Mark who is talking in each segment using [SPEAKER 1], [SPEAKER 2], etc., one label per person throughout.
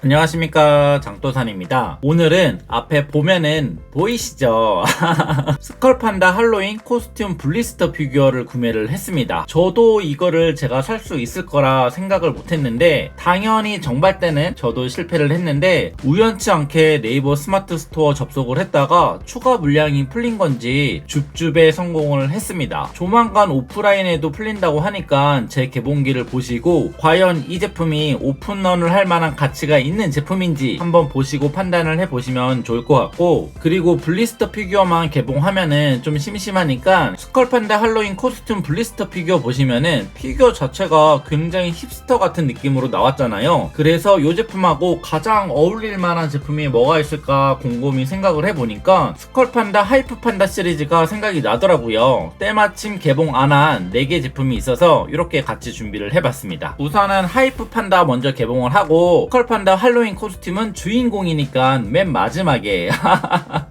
[SPEAKER 1] 안녕하십니까 장도산입니다. 오늘은 앞에 보면은 보이시죠? 스컬판다 할로윈 코스튬 블리스터 피규어를 구매를 했습니다. 저도 이거를 제가 살 수 있을 거라 생각을 못했는데 당연히 정발 때는 저도 실패를 했는데 우연치 않게 네이버 스마트 스토어 접속을 했다가 추가 물량이 풀린 건지 줍줍에 성공을 했습니다. 조만간 오프라인에도 풀린다고 하니까 제 개봉기를 보시고 과연 이 제품이 오픈런을 할 만한 가치가 있는 제품인지 한번 보시고 판단을 해보시면 좋을 것 같고 그리고 블리스터 피규어만 개봉하면은 좀 심심하니까 스컬판다 할로윈 코스튬 블리스터 피규어 보시면은 피규어 자체가 굉장히 힙스터 같은 느낌으로 나왔잖아요. 그래서 이 제품하고 가장 어울릴 만한 제품이 뭐가 있을까 곰곰이 생각을 해보니까 스컬판다 하이프판다 시리즈가 생각이 나더라고요. 때마침 개봉 안 한 4개 제품이 있어서 이렇게 같이 준비를 해봤습니다. 우선은 하이프판다 먼저 개봉을 하고 스컬판다 할로윈 코스튬은 주인공이니까 맨 마지막에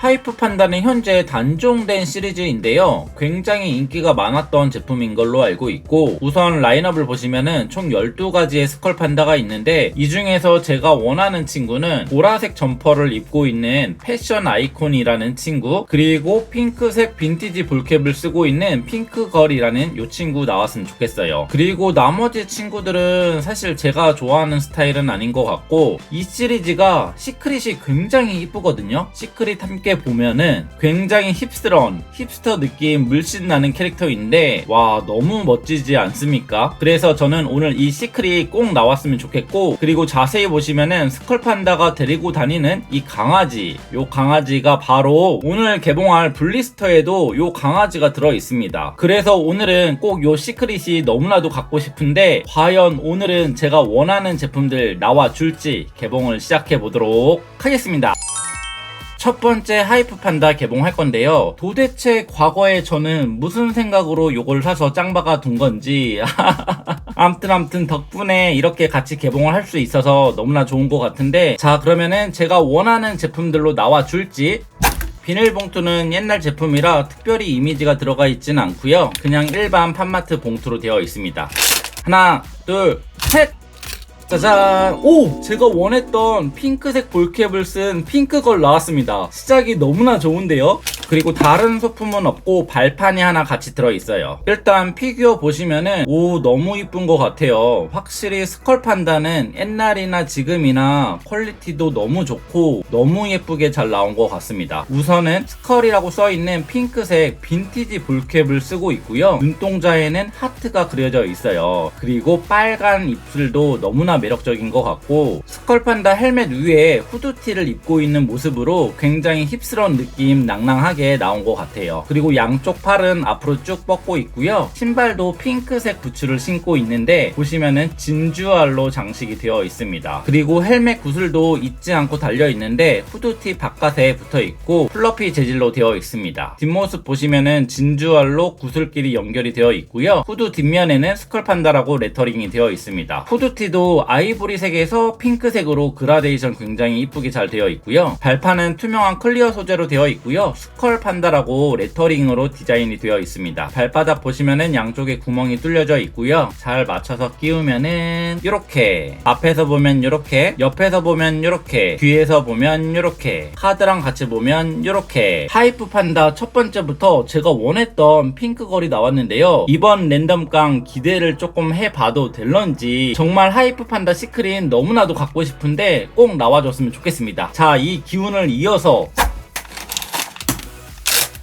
[SPEAKER 1] 하이프 판다는 현재 단종된 시리즈인데요. 굉장히 인기가 많았던 제품인 걸로 알고 있고 우선 라인업을 보시면은 총 12가지의 스컬 판다가 있는데 이 중에서 제가 원하는 친구는 보라색 점퍼를 입고 있는 패션 아이콘이라는 친구 그리고 핑크색 빈티지 볼캡을 쓰고 있는 핑크걸이라는 이 친구 나왔으면 좋겠어요. 그리고 나머지 친구들은 사실 제가 좋아하는 스타일은 아닌 것 같고 이 시리즈가 시크릿이 굉장히 이쁘거든요. 시크릿 함께 보면은 굉장히 힙스러운 힙스터 느낌 물씬 나는 캐릭터인데 와 너무 멋지지 않습니까? 그래서 저는 오늘 이 시크릿 꼭 나왔으면 좋겠고 그리고 자세히 보시면은 스컬판다가 데리고 다니는 이 강아지 요 강아지가 바로 오늘 개봉할 블리스터에도 요 강아지가 들어 있습니다. 그래서 오늘은 꼭 요 시크릿이 너무나도 갖고 싶은데 과연 오늘은 제가 원하는 제품들 나와 줄지 개봉을 시작해 보도록 하겠습니다. 첫 번째 하이프 판다 개봉할 건데요. 도대체 과거에 저는 무슨 생각으로 요걸 사서 짱박아 둔 건지. 암튼 암튼 덕분에 이렇게 같이 개봉을 할 수 있어서 너무나 좋은 것 같은데. 자, 그러면은 제가 원하는 제품들로 나와 줄지. 비닐봉투는 옛날 제품이라 특별히 이미지가 들어가 있진 않고요. 그냥 일반 판마트 봉투로 되어 있습니다. 하나, 둘, 셋! 짜잔! 오! 제가 원했던 핑크색 볼캡을 쓴 핑크걸 나왔습니다. 시작이 너무나 좋은데요? 그리고 다른 소품은 없고 발판이 하나 같이 들어있어요. 일단 피규어 보시면은 오 너무 이쁜 것 같아요. 확실히 스컬 판다는 옛날이나 지금이나 퀄리티도 너무 좋고 너무 예쁘게 잘 나온 것 같습니다. 우선은 스컬이라고 써있는 핑크색 빈티지 볼캡을 쓰고 있고요. 눈동자에는 하트가 그려져 있어요. 그리고 빨간 입술도 너무나 매력적인 것 같고 스컬판다 헬멧 위에 후드티를 입고 있는 모습으로 굉장히 힙스러운 느낌 낭낭하게 나온 것 같아요. 그리고 양쪽 팔은 앞으로 쭉 뻗고 있고요. 신발도 핑크색 부츠를 신고 있는데 보시면은 진주알로 장식이 되어 있습니다. 그리고 헬멧 구슬도 잊지 않고 달려 있는데 후드티 바깥에 붙어 있고 플러피 재질로 되어 있습니다. 뒷모습 보시면은 진주알로 구슬끼리 연결이 되어 있고요. 후드 뒷면에는 스컬판다라고 레터링이 되어 있습니다. 후드티도 아이보리색에서 핑크색으로 그라데이션 굉장히 이쁘게 잘 되어 있고요. 발판은 투명한 클리어 소재로 되어 있고요. 스컬 판다라고 레터링으로 디자인이 되어 있습니다. 발바닥 보시면은 양쪽에 구멍이 뚫려져 있고요. 잘 맞춰서 끼우면은 이렇게 앞에서 보면 이렇게 옆에서 보면 이렇게 뒤에서 보면 이렇게 카드랑 같이 보면 이렇게 하이프 판다 첫 번째부터 제가 원했던 핑크 걸이 나왔는데요. 이번 랜덤 깡 기대를 조금 해봐도 될런지 정말 하이프 판다 시크릿 너무나도 갖고 싶은데 꼭 나와줬으면 좋겠습니다. 자, 이 기운을 이어서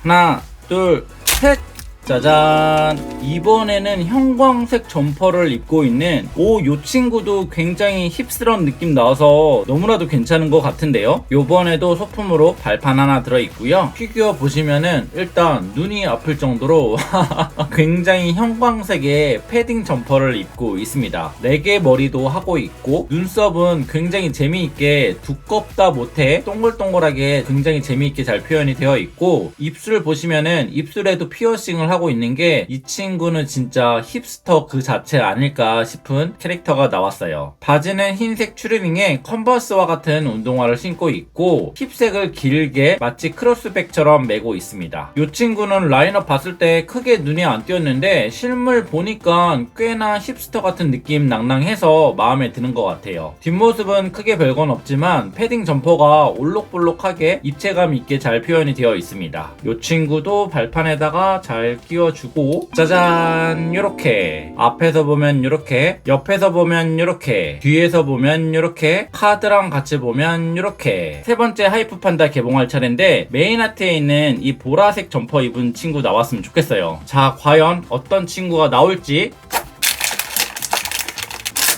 [SPEAKER 1] 하나, 둘, 셋! 짜잔! 이번에는 형광색 점퍼를 입고 있는 오, 요 친구도 굉장히 힙스러운 느낌 나와서 너무나도 괜찮은 것 같은데요? 요번에도 소품으로 발판 하나 들어있고요. 피규어 보시면은 일단 눈이 아플 정도로 굉장히 형광색의 패딩 점퍼를 입고 있습니다. 4개 머리도 하고 있고 눈썹은 굉장히 재미있게 두껍다 못해 동글동글하게 굉장히 재미있게 잘 표현이 되어 있고 입술 보시면은 입술에도 피어싱을 하고 하고 있는 게 이 친구는 진짜 힙스터 그 자체 아닐까 싶은 캐릭터가 나왔어요. 바지는 흰색 추리닝에 컨버스와 같은 운동화를 신고 있고 힙색을 길게 마치 크로스백처럼 메고 있습니다. 이 친구는 라인업 봤을 때 크게 눈이 안 띄었는데 실물 보니까 꽤나 힙스터 같은 느낌 낭낭해서 마음에 드는 것 같아요. 뒷모습은 크게 별건 없지만 패딩 점퍼가 올록볼록하게 입체감 있게 잘 표현이 되어 있습니다. 이 친구도 발판에다가 잘 끼워주고 짜잔 요렇게 앞에서 보면 요렇게 옆에서 보면 요렇게 뒤에서 보면 요렇게 카드랑 같이 보면 요렇게 세 번째 하이프 판다 개봉할 차례인데 메인 아트에 있는 이 보라색 점퍼 입은 친구 나왔으면 좋겠어요. 자 과연 어떤 친구가 나올지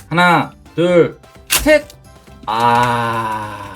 [SPEAKER 1] 하나 둘 셋. 아.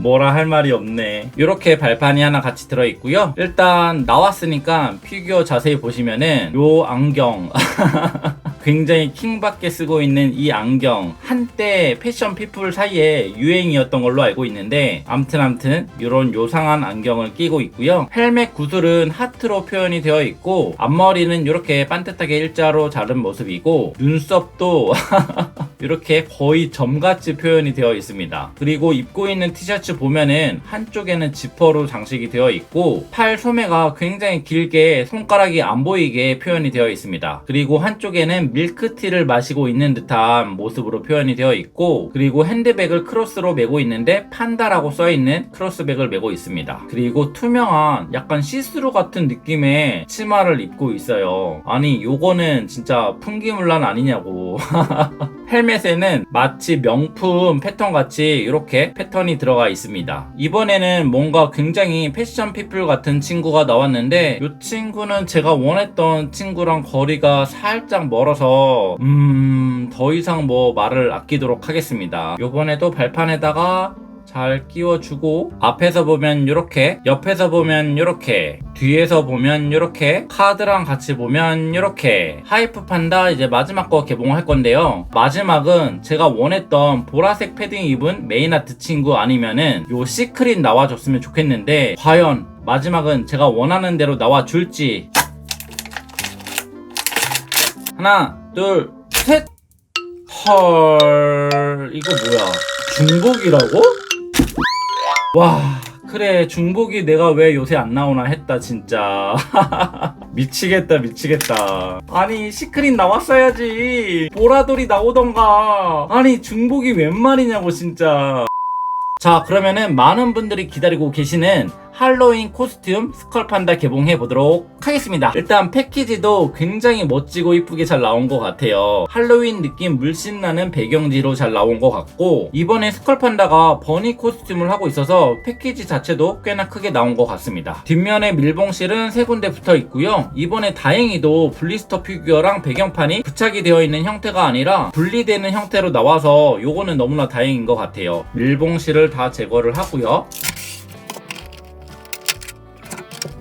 [SPEAKER 1] 뭐라 할 말이 없네. 이렇게 발판이 하나 같이 들어있고요. 일단 나왔으니까 피규어 자세히 보시면은 요 안경 굉장히 킹받게 쓰고 있는 이 안경 한때 패션 피플 사이에 유행이었던 걸로 알고 있는데 암튼 암튼 이런 요상한 안경을 끼고 있고요. 헬멧 구슬은 하트로 표현이 되어 있고 앞머리는 이렇게 반듯하게 일자로 자른 모습이고 눈썹도 이렇게 거의 점같이 표현이 되어 있습니다. 그리고 입고 있는 티셔츠 보면은 한쪽에는 지퍼로 장식이 되어 있고 팔 소매가 굉장히 길게 손가락이 안 보이게 표현이 되어 있습니다. 그리고 한쪽에는 밀크티를 마시고 있는 듯한 모습으로 표현이 되어 있고 그리고 핸드백을 크로스로 메고 있는데 판다라고 써 있는 크로스백을 메고 있습니다. 그리고 투명한 약간 시스루 같은 느낌의 치마를 입고 있어요. 아니 요거는 진짜 풍기물란 아니냐고. 헬멧에는 마치 명품 패턴 같이 이렇게 패턴이 들어가 있습니다. 이번에는 뭔가 굉장히 패션 피플 같은 친구가 나왔는데 이 친구는 제가 원했던 친구랑 거리가 살짝 멀어 서 음... 더 이상 뭐 말을 아끼도록 하겠습니다. 요번에도 발판에다가 잘 끼워주고 앞에서 보면 이렇게 옆에서 보면 이렇게 뒤에서 보면 이렇게 카드랑 같이 보면 이렇게 하이프 판다 이제 마지막 거 개봉할 건데요 마지막은 제가 원했던 보라색 패딩 입은 메인 아트 친구 아니면은 요 시크릿 나와줬으면 좋겠는데 과연 마지막은 제가 원하는 대로 나와줄지 하나 둘 셋. 헐 이거 뭐야? 중복이라고? 와 그래 중복이 내가 왜 요새 안 나오나 했다 진짜. 미치겠다 미치겠다. 아니 시크릿 나왔어야지. 보라돌이 나오던가. 아니 중복이 웬 말이냐고 진짜. 자 그러면은 많은 분들이 기다리고 계시는 할로윈 코스튬 스컬판다 개봉해 보도록 하겠습니다. 일단 패키지도 굉장히 멋지고 이쁘게 잘 나온 것 같아요. 할로윈 느낌 물씬 나는 배경지로 잘 나온 것 같고 이번에 스컬판다가 버니 코스튬을 하고 있어서 패키지 자체도 꽤나 크게 나온 것 같습니다. 뒷면에 밀봉실은 세 군데 붙어 있고요. 이번에 다행히도 블리스터 피규어랑 배경판이 부착이 되어 있는 형태가 아니라 분리되는 형태로 나와서 요거는 너무나 다행인 것 같아요. 밀봉실을 다 제거를 하고요.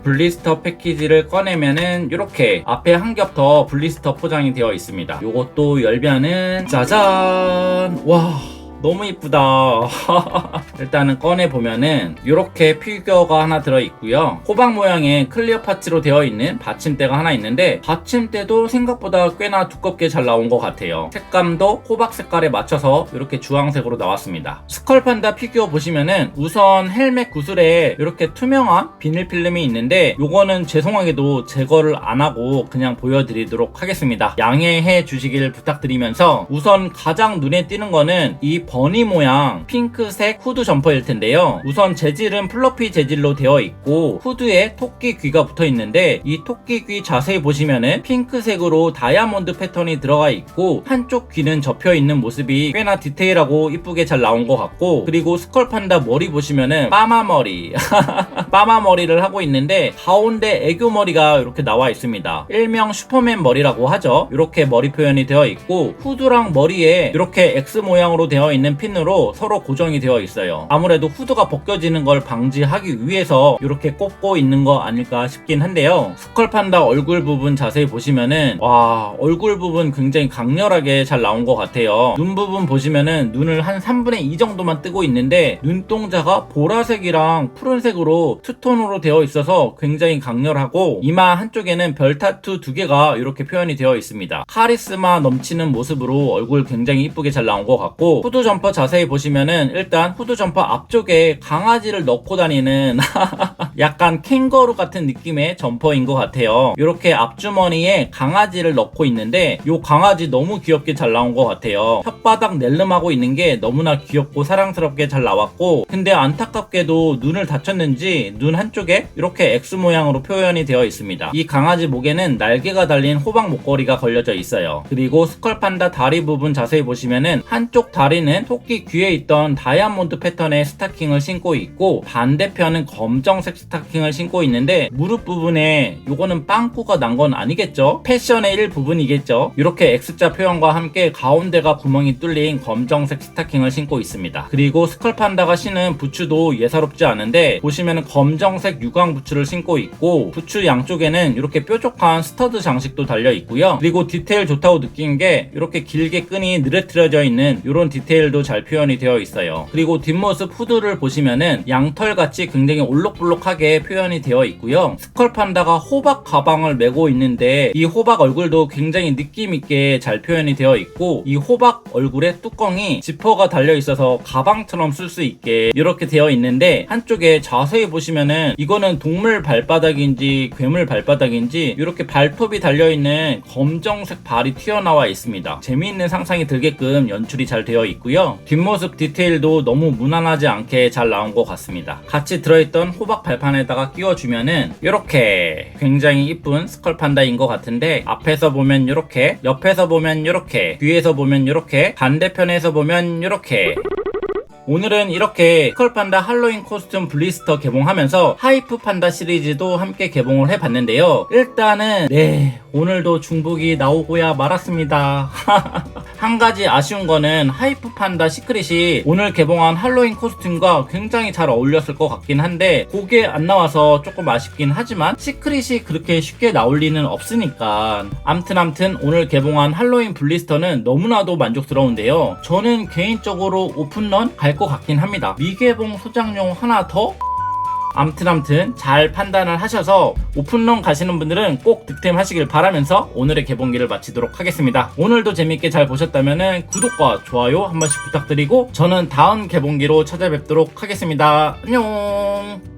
[SPEAKER 1] 블리스터 패키지를 꺼내면은 이렇게 앞에 한 겹 더 블리스터 포장이 되어 있습니다. 요것도 열면은 짜잔 와 너무 이쁘다. 일단은 꺼내 보면은 이렇게 피규어가 하나 들어 있고요. 호박 모양의 클리어 파츠로 되어 있는 받침대가 하나 있는데 받침대도 생각보다 꽤나 두껍게 잘 나온 것 같아요. 색감도 호박 색깔에 맞춰서 이렇게 주황색으로 나왔습니다. 스컬 판다 피규어 보시면은 우선 헬멧 구슬에 이렇게 투명한 비닐 필름이 있는데 요거는 죄송하게도 제거를 안 하고 그냥 보여드리도록 하겠습니다. 양해해 주시길 부탁드리면서 우선 가장 눈에 띄는 거는 이 버니 모양 핑크색 후드 점퍼일 텐데요. 우선 재질은 플러피 재질로 되어 있고 후드에 토끼 귀가 붙어 있는데 이 토끼 귀 자세히 보시면은 핑크색으로 다이아몬드 패턴이 들어가 있고 한쪽 귀는 접혀 있는 모습이 꽤나 디테일하고 이쁘게 잘 나온 것 같고 그리고 스컬판다 머리 보시면은 빠마 머리 빠마 머리를 하고 있는데 가운데 애교 머리가 이렇게 나와 있습니다. 일명 슈퍼맨 머리라고 하죠. 이렇게 머리 표현이 되어 있고 후드랑 머리에 이렇게 X 모양으로 되어 있는 핀으로 서로 고정이 되어 있어요. 아무래도 후드가 벗겨지는 걸 방지하기 위해서 이렇게 꼽고 있는 거 아닐까 싶긴 한데요. 스컬 판다 얼굴 부분 자세히 보시면은 와 얼굴 부분 굉장히 강렬하게 잘 나온 것 같아요. 눈 부분 보시면은 눈을 한 3분의 2 정도만 뜨고 있는데 눈동자가 보라색이랑 푸른색으로 투톤으로 되어 있어서 굉장히 강렬하고 이마 한쪽에는 별 타투 두 개가 이렇게 표현이 되어 있습니다. 카리스마 넘치는 모습으로 얼굴 굉장히 이쁘게 잘 나온 것 같고 후드 점퍼 자세히 보시면은 일단 후드 점퍼 앞쪽에 강아지를 넣고 다니는 약간 캥거루 같은 느낌의 점퍼인 것 같아요. 이렇게 앞주머니에 강아지를 넣고 있는데 이 강아지 너무 귀엽게 잘 나온 것 같아요. 혓바닥 낼름하고 있는 게 너무나 귀엽고 사랑스럽게 잘 나왔고 근데 안타깝게도 눈을 다쳤는지 눈 한쪽에 이렇게 X 모양으로 표현이 되어 있습니다. 이 강아지 목에는 날개가 달린 호박 목걸이가 걸려져 있어요. 그리고 스컬판다 다리 부분 자세히 보시면은 한쪽 다리는 토끼 귀에 있던 다이아몬드 패턴의 스타킹을 신고 있고 반대편은 검정색 스타킹을 신고 있는데 무릎 부분에 요거는 빵꾸가 난 건 아니겠죠? 패션의 일부분이겠죠? 이렇게 X자 표현과 함께 가운데가 구멍이 뚫린 검정색 스타킹을 신고 있습니다. 그리고 스컬판다가 신은 부츠도 예사롭지 않은데 보시면은 검정색 유광 부츠를 신고 있고 부츠 양쪽에는 이렇게 뾰족한 스터드 장식도 달려 있고요. 그리고 디테일 좋다고 느낀 게 이렇게 길게 끈이 느려트려져 있는 이런 디테일도 잘 표현이 되어 있어요. 그리고 뒷모습 후드를 보시면은 양털같이 굉장히 올록블록하게 표현이 되어 있고요. 스컬 판다가 호박 가방을 메고 있는데 이 호박 얼굴도 굉장히 느낌 있게 잘 표현이 되어 있고 이 호박 얼굴에 뚜껑이 지퍼가 달려 있어서 가방처럼 쓸 수 있게 이렇게 되어 있는데 한쪽에 자세히 보시 면은 이거는 동물 발바닥인지 괴물 발바닥인지 이렇게 발톱이 달려 있는 검정색 발이 튀어나와 있습니다. 재미있는 상상이 들게끔 연출이 잘 되어 있고요. 뒷모습 디테일도 너무 무난하지 않게 잘 나온 것 같습니다. 같이 들어있던 호박 발판에다가 끼워주면은 이렇게 굉장히 이쁜 스컬 판다인 것 같은데 앞에서 보면 이렇게 옆에서 보면 이렇게 뒤에서 보면 이렇게 반대편에서 보면 이렇게 오늘은 이렇게 스컬판다 할로윈 코스튬 블리스터 개봉하면서 하이프 판다 시리즈도 함께 개봉을 해봤는데요. 일단은 네 오늘도 중복이 나오고야 말았습니다. 한 가지 아쉬운 거는 하이프 판다 시크릿이 오늘 개봉한 할로윈 코스튬과 굉장히 잘 어울렸을 것 같긴 한데 그게 안 나와서 조금 아쉽긴 하지만 시크릿이 그렇게 쉽게 나올 리는 없으니까 암튼 암튼 오늘 개봉한 할로윈 블리스터는 너무나도 만족스러운데요. 저는 개인적으로 오픈런 갈것 같긴 합니다. 미개봉 소장용 하나 더 암튼 암튼 잘 판단을 하셔서 오픈런 가시는 분들은 꼭 득템하시길 바라면서 오늘의 개봉기를 마치도록 하겠습니다. 오늘도 재밌게 잘 보셨다면 구독과 좋아요 한 번씩 부탁드리고 저는 다음 개봉기로 찾아뵙도록 하겠습니다. 안녕